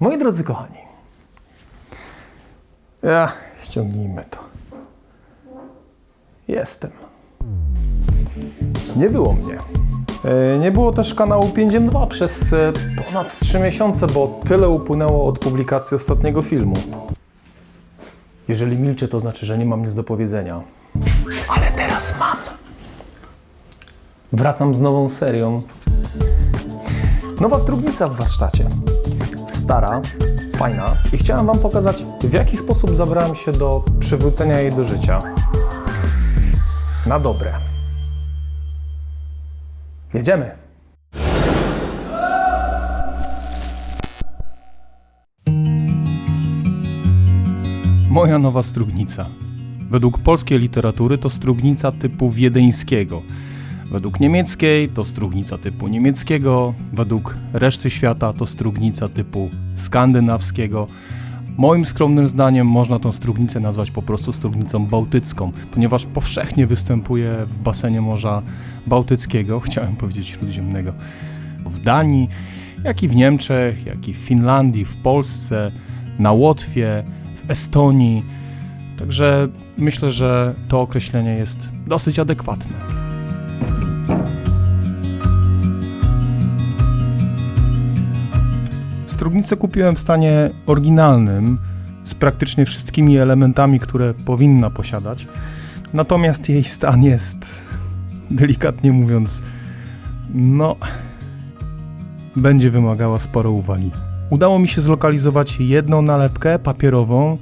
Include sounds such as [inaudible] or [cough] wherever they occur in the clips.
Moi drodzy kochani, ja ściągnijmy to. Jestem. Nie było mnie. E, Nie było też kanału 5M2 przez e, ponad 3 miesiące, bo tyle upłynęło od publikacji ostatniego filmu. Jeżeli milczę, to znaczy, że nie mam nic do powiedzenia. Ale teraz mam. Wracam z nową serią. Nowa strugnica w warsztacie. Stara, fajna i chciałem Wam pokazać, w jaki sposób zabrałem się do przywrócenia jej do życia. Na dobre. Jedziemy. Moja nowa strugnica. Według polskiej literatury to strugnica typu wiedeńskiego. Według niemieckiej to strugnica typu niemieckiego, według reszty świata to strugnica typu skandynawskiego. Moim skromnym zdaniem można tą strugnicę nazwać po prostu strugnicą bałtycką, ponieważ powszechnie występuje w basenie Morza Bałtyckiego, [laughs] chciałem powiedzieć śródziemnego, w Danii, jak i w Niemczech, jak i w Finlandii, w Polsce, na Łotwie, w Estonii. Także myślę, że to określenie jest dosyć adekwatne. Strugnicę kupiłem w stanie oryginalnym, z praktycznie wszystkimi elementami, które powinna posiadać. Natomiast jej stan jest, delikatnie mówiąc, no, będzie wymagała sporo uwagi. Udało mi się zlokalizować jedną nalepkę papierową,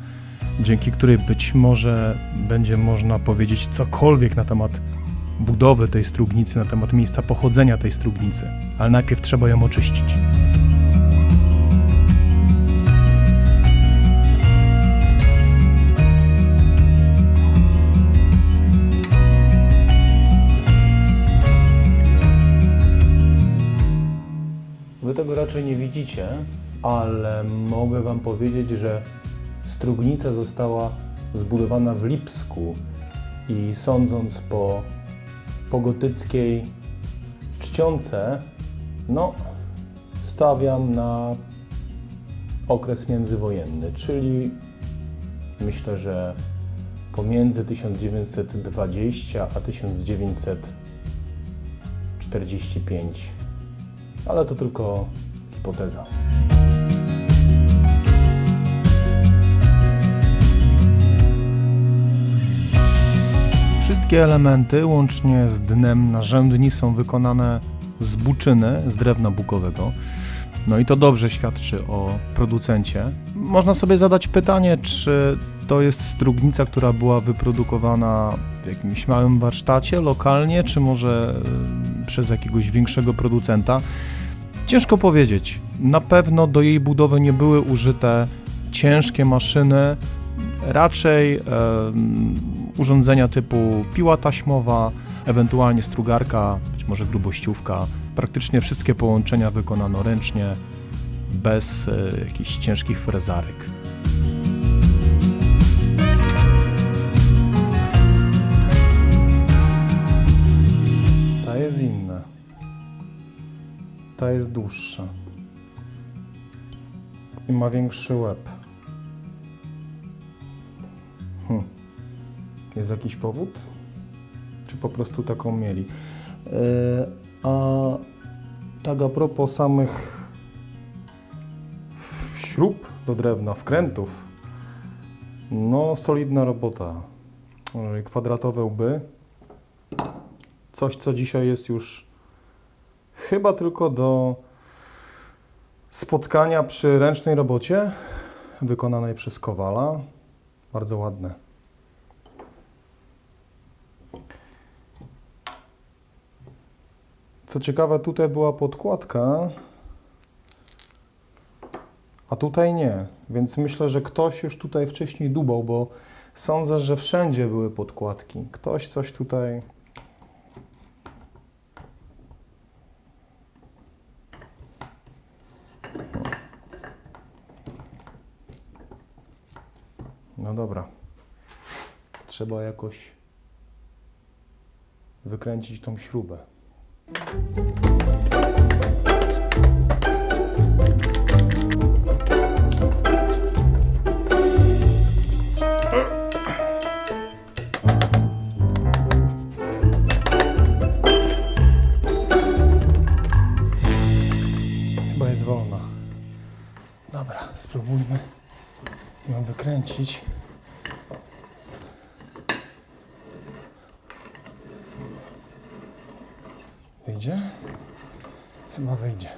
dzięki której być może będzie można powiedzieć cokolwiek na temat budowy tej strugnicy, na temat miejsca pochodzenia tej strugnicy. Ale najpierw trzeba ją oczyścić. Raczej nie widzicie, ale mogę Wam powiedzieć, że strugnica została zbudowana w Lipsku i sądząc po, po gotyckiej czcionce, no stawiam na okres międzywojenny, czyli myślę, że pomiędzy 1920 a 1945 ale to tylko hipoteza. Wszystkie elementy, łącznie z dnem narzędni, są wykonane z buczyny, z drewna bukowego. No i to dobrze świadczy o producencie. Można sobie zadać pytanie, czy to jest strugnica, która była wyprodukowana w jakimś małym warsztacie, lokalnie, czy może y, przez jakiegoś większego producenta. Ciężko powiedzieć. Na pewno do jej budowy nie były użyte ciężkie maszyny, raczej em, urządzenia typu piła taśmowa, ewentualnie strugarka, być może grubościówka. Praktycznie wszystkie połączenia wykonano ręcznie, bez e, jakichś ciężkich frezarek. Ta jest inna. Ta jest dłuższa. I ma większy łeb. Hm. Jest jakiś powód? Czy po prostu taką mieli? E, a tak a propos samych śrub do drewna, wkrętów, no solidna robota. E, Kwadratowe łby. Coś, co dzisiaj jest już chyba tylko do spotkania przy ręcznej robocie wykonanej przez Kowala. Bardzo ładne. Co ciekawe, tutaj była podkładka, a tutaj nie. Więc myślę, że ktoś już tutaj wcześniej dubał, bo sądzę, że wszędzie były podkładki. Ktoś coś tutaj. trzeba jakoś wykręcić tą śrubę. Chyba jest. Dobra, spróbujmy ją wykręcić. Wyjdzie? Chyba wyjdzie.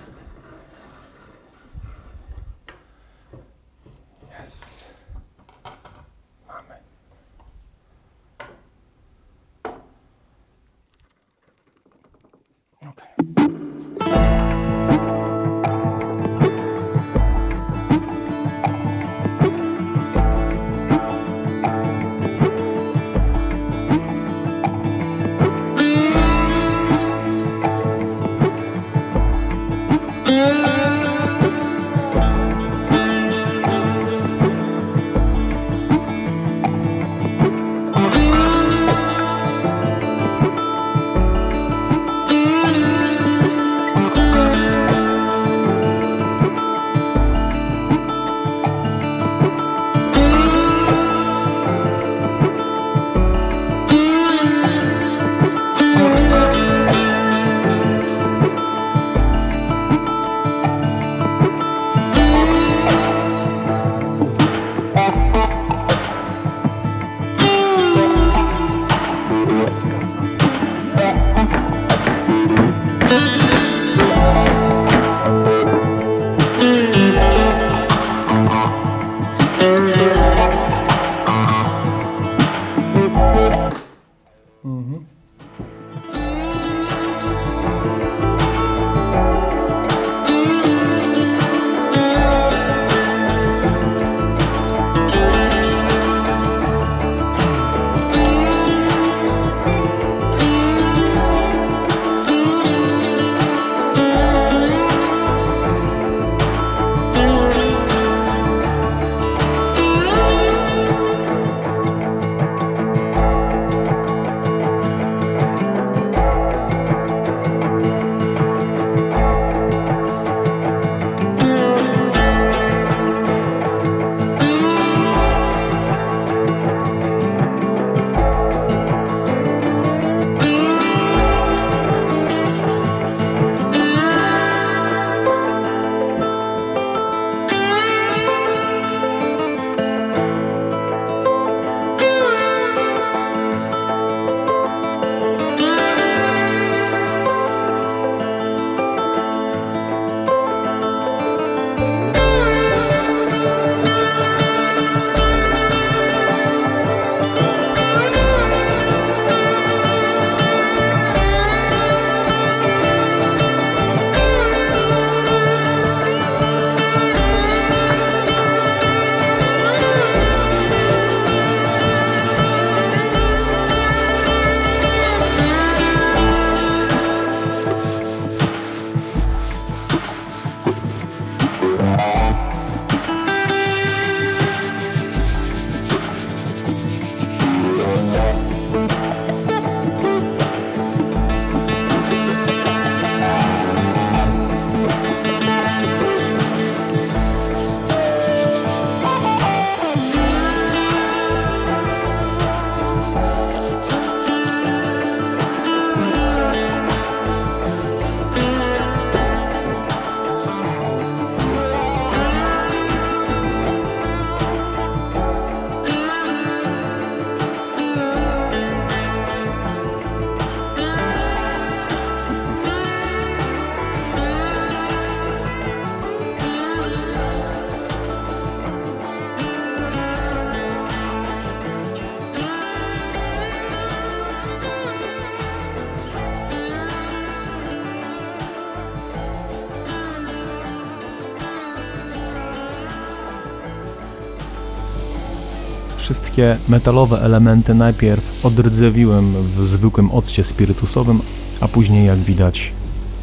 Wszystkie metalowe elementy najpierw odrdzewiłem w zwykłym occie spirytusowym, a później, jak widać,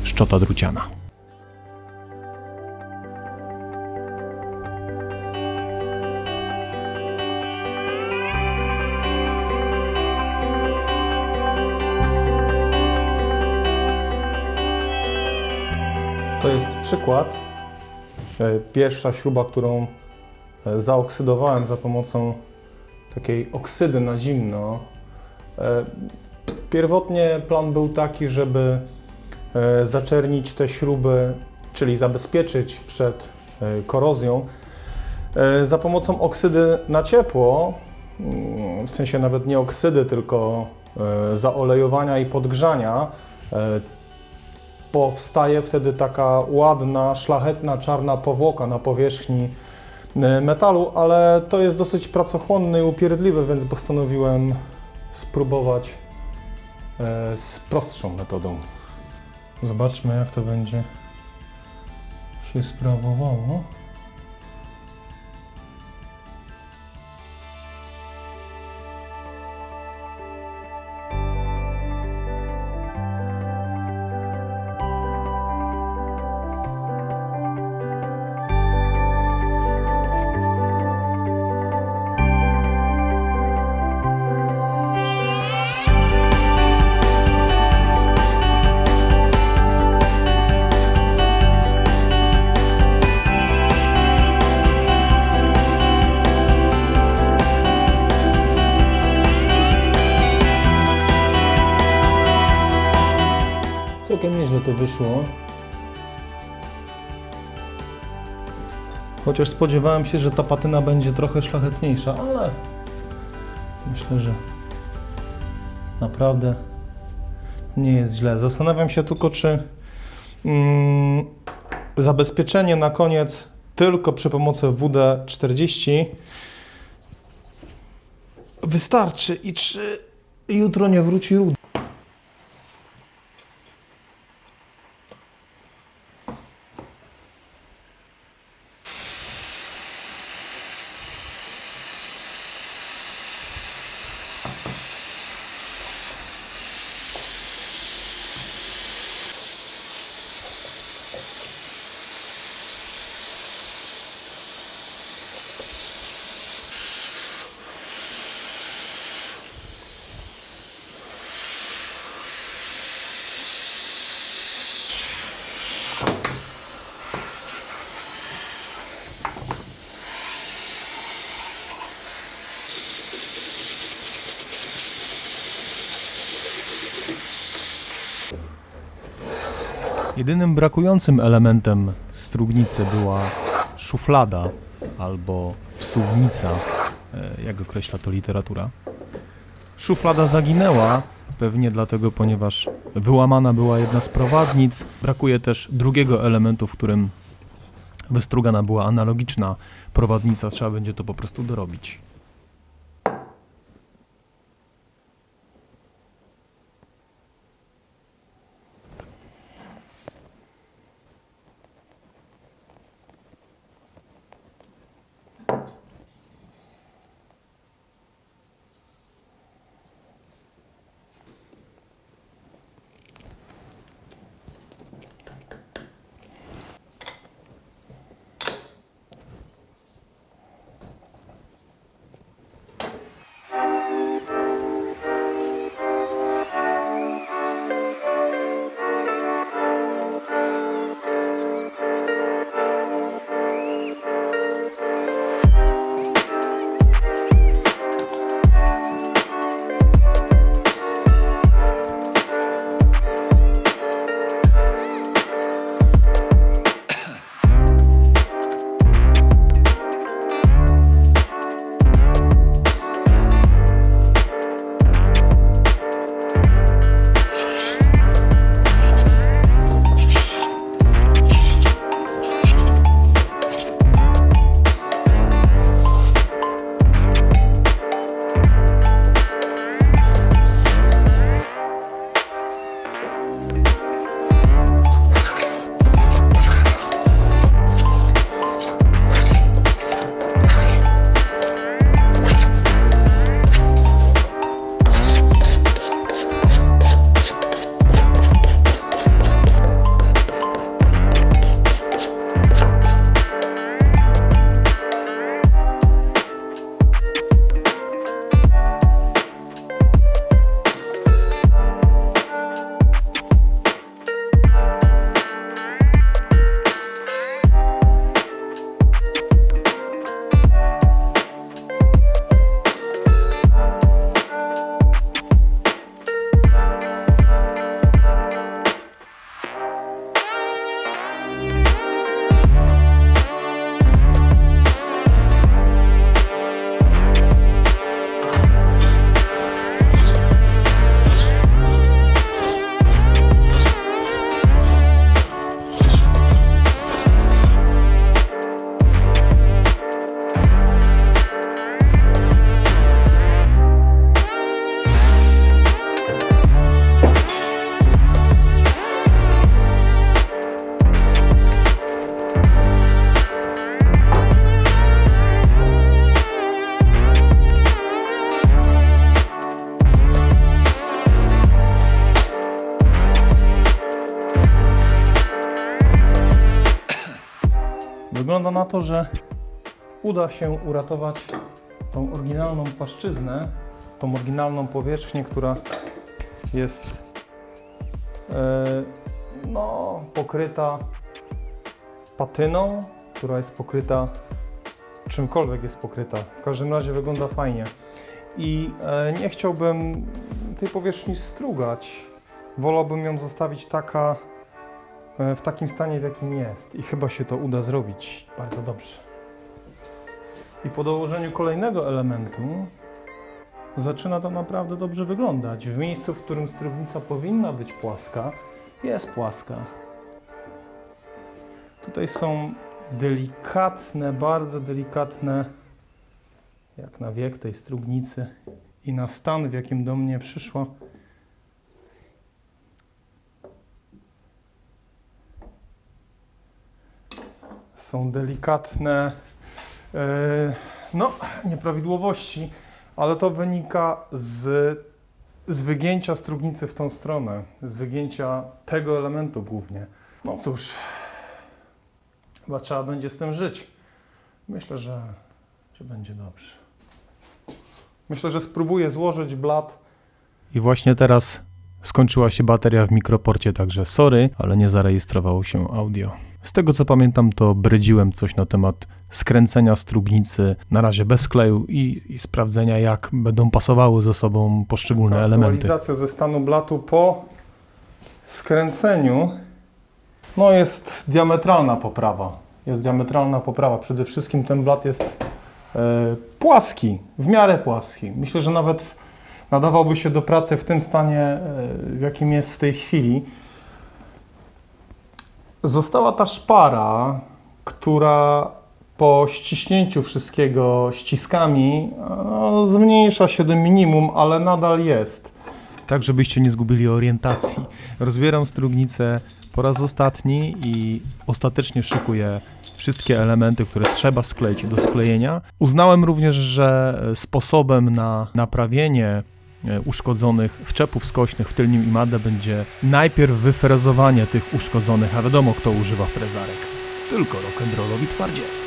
szczota druciana. To jest przykład. E, Pierwsza śruba, którą e, zaoksydowałem za pomocą takiej oksydy na zimno. E, Pierwotnie plan był taki, żeby e, zaczernić te śruby, czyli zabezpieczyć przed e, korozją. Za pomocą oksydy na ciepło, mm, w sensie nawet nie oksydy, tylko zaolejowania i podgrzania, powstaje wtedy taka ładna, szlachetna, czarna powłoka na powierzchni metalu, ale to jest dosyć pracochłonne i upierdliwe, więc postanowiłem spróbować e, z prostszą metodą. Zobaczmy, jak to będzie się sprawowało. Całkiem nieźle to wyszło. Chociaż spodziewałem się, że ta patyna będzie trochę szlachetniejsza, ale myślę, że naprawdę nie jest źle. Zastanawiam się tylko, czy mm, zabezpieczenie na koniec tylko przy pomocy WD-40 wystarczy i czy jutro nie wróci ruda. Jedynym brakującym elementem strugnicy była szuflada albo wsuwnica, e, jak określa to literatura. Szuflada zaginęła, pewnie dlatego, ponieważ wyłamana była jedna z prowadnic. Brakuje też drugiego elementu, w którym wystrugana była analogiczna prowadnica. Trzeba będzie to po prostu dorobić. Wygląda na to, że uda się uratować tą oryginalną płaszczyznę, tą oryginalną powierzchnię, która jest e, no, pokryta patyną, która jest pokryta czymkolwiek jest pokryta. W każdym razie wygląda fajnie. I e, nie chciałbym tej powierzchni strugać. Wolałbym ją zostawić taka w takim stanie, w jakim jest. I chyba się to uda zrobić bardzo dobrze. I po dołożeniu kolejnego elementu zaczyna to naprawdę dobrze wyglądać. W miejscu, w którym strugnica powinna być płaska, jest płaska. Tutaj są delikatne, bardzo delikatne, jak na wiek tej strugnicy i na stan, w jakim do mnie przyszła. Są delikatne, e, no, nieprawidłowości, ale to wynika z, z wygięcia strugnicy w tą stronę, z wygięcia tego elementu głównie. No cóż, Chyba trzeba będzie z tym żyć. Myślę, że, że będzie dobrze. Myślę, że spróbuję złożyć blat. I właśnie teraz skończyła się bateria w mikroporcie, także sorry, ale nie zarejestrowało się audio. Z tego co pamiętam, to bredziłem coś na temat skręcenia strugnicy, na razie bez kleju i, i sprawdzenia, jak będą pasowały ze sobą poszczególne elementy. Aktualizacja ze stanu blatu po skręceniu no jest diametralna poprawa. Jest diametralna poprawa. Przede wszystkim ten blat jest e, płaski, w miarę płaski. Myślę, że nawet nadawałby się do pracy w tym stanie, e, w jakim jest w tej chwili. Została ta szpara, która po ściśnięciu wszystkiego ściskami no, zmniejsza się do minimum, ale nadal jest. Tak, żebyście nie zgubili orientacji. Rozbieram strugnicę po raz ostatni i ostatecznie szykuję wszystkie elementy, które trzeba skleić do sklejenia. Uznałem również, że sposobem na naprawienie e, uszkodzonych wczepów skośnych w tylnim imadę będzie najpierw wyfrezowanie tych uszkodzonych, a wiadomo kto używa frezarek. Tylko rock'n'rollowi twardziele.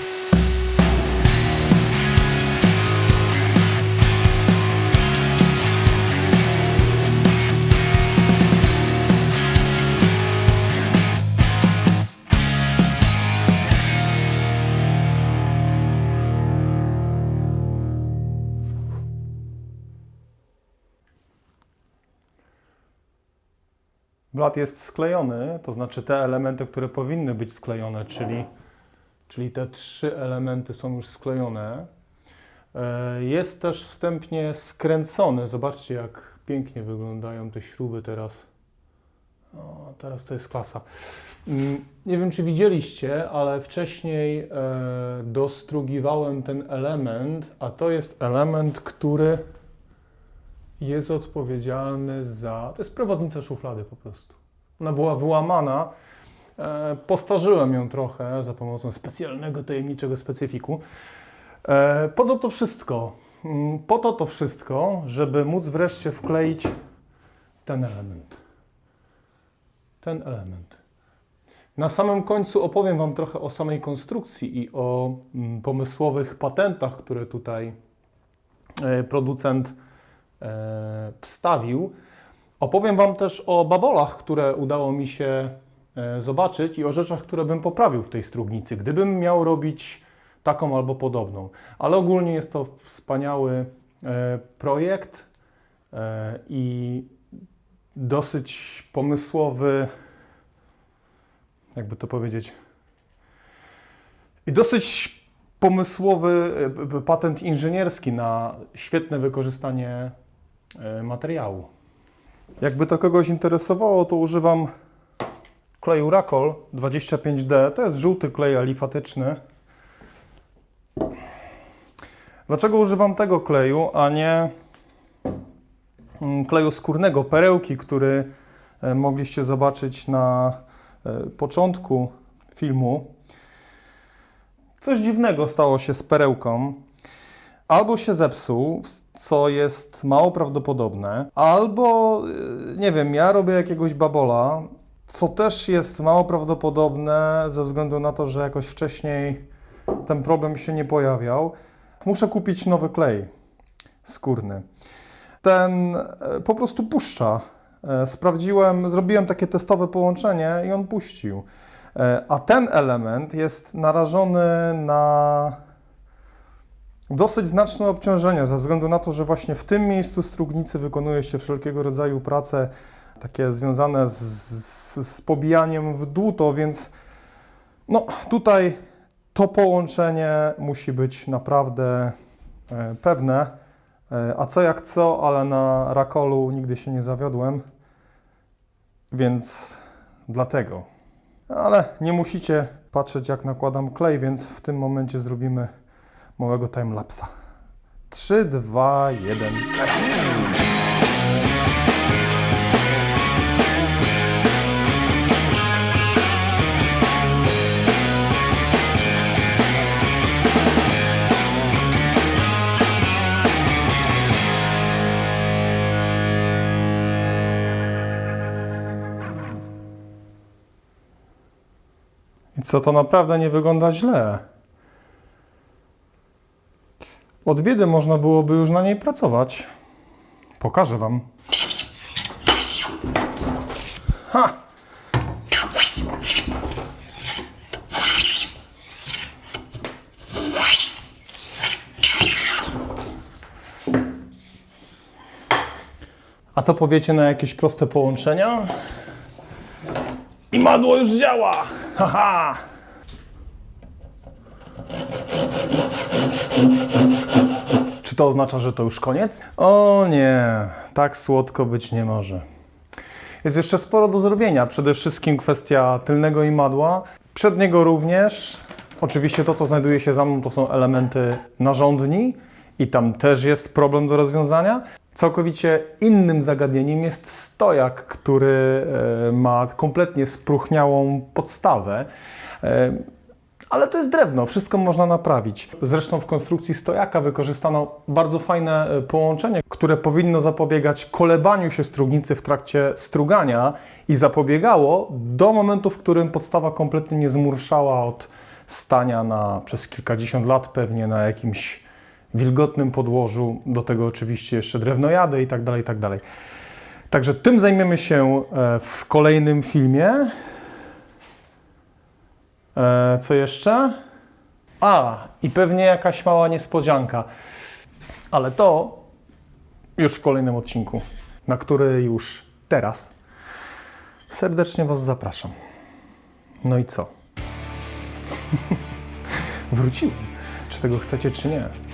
Blat jest sklejony, to znaczy te elementy, które powinny być sklejone, czyli, czyli te trzy elementy są już sklejone. E, Jest też wstępnie skręcony. Zobaczcie, jak pięknie wyglądają te śruby teraz. O, teraz to jest klasa. Mm, Nie wiem, czy widzieliście, ale wcześniej e, dostrugiwałem ten element, a to jest element, który jest odpowiedzialny za. To jest przewodnica szuflady po prostu. Ona była wyłamana. E, postarzyłem ją trochę za pomocą specjalnego, tajemniczego specyfiku. E, po co to wszystko? Mm, Po to to wszystko, żeby móc wreszcie wkleić ten element. Ten element. Na samym końcu opowiem Wam trochę o samej konstrukcji i o mm, pomysłowych patentach, które tutaj e, producent wstawił. Opowiem Wam też o babolach, które udało mi się e, zobaczyć i o rzeczach, które bym poprawił w tej strugnicy, gdybym miał robić taką albo podobną. Ale ogólnie jest to wspaniały e, projekt e, i dosyć pomysłowy, jakby to powiedzieć, i dosyć pomysłowy e, patent inżynierski na świetne wykorzystanie e, materiału. Jakby to kogoś interesowało, to używam kleju Racol 25D. To jest żółty klej alifatyczny. Dlaczego używam tego kleju, a nie mm, kleju skórnego, perełki, który e, mogliście zobaczyć na e, początku filmu? Coś dziwnego stało się z perełką. Albo się zepsuł, co jest mało prawdopodobne, albo y, nie wiem, ja robię jakiegoś babola, co też jest mało prawdopodobne ze względu na to, że jakoś wcześniej ten problem się nie pojawiał. Muszę kupić nowy klej skórny. Ten e, po prostu puszcza. E, Sprawdziłem, zrobiłem takie testowe połączenie i on puścił. E, A ten element jest narażony na dosyć znaczne obciążenie ze względu na to, że właśnie w tym miejscu strugnicy wykonuje się wszelkiego rodzaju prace takie związane z, z, z pobijaniem w dłuto, więc no tutaj to połączenie musi być naprawdę e, pewne. E, A co jak co, ale na Rakolu nigdy się nie zawiodłem, więc dlatego. Ale nie musicie patrzeć jak nakładam klej, więc w tym momencie zrobimy małego timelapsa. 3, 2, 1, teraz. I co to naprawdę nie wygląda źle. Od biedy można byłoby już na niej pracować. Pokażę Wam. Ha! A co powiecie na jakieś proste połączenia? I madło już działa! Haha! Czy to oznacza, że to już koniec? O nie, tak słodko być nie może. Jest jeszcze sporo do zrobienia. Przede wszystkim kwestia tylnego imadła. Przedniego również. Oczywiście to, co znajduje się za mną, to są elementy narządni i tam też jest problem do rozwiązania. Całkowicie innym zagadnieniem jest stojak, który e, ma kompletnie spróchniałą podstawę. Ale to jest drewno, wszystko można naprawić. Zresztą w konstrukcji stojaka wykorzystano bardzo fajne e, połączenie, które powinno zapobiegać kolebaniu się strugnicy w trakcie strugania i zapobiegało do momentu, w którym podstawa kompletnie nie zmurszała od stania na przez kilkadziesiąt lat pewnie na jakimś wilgotnym podłożu, do tego oczywiście jeszcze drewnojady i tak dalej, i tak dalej. Także tym zajmiemy się e, w kolejnym filmie. E, co jeszcze? A, i pewnie jakaś mała niespodzianka. Ale to już w kolejnym odcinku, na który już teraz serdecznie Was zapraszam. No i co? [laughs] Wróciłem. Czy tego chcecie, czy nie?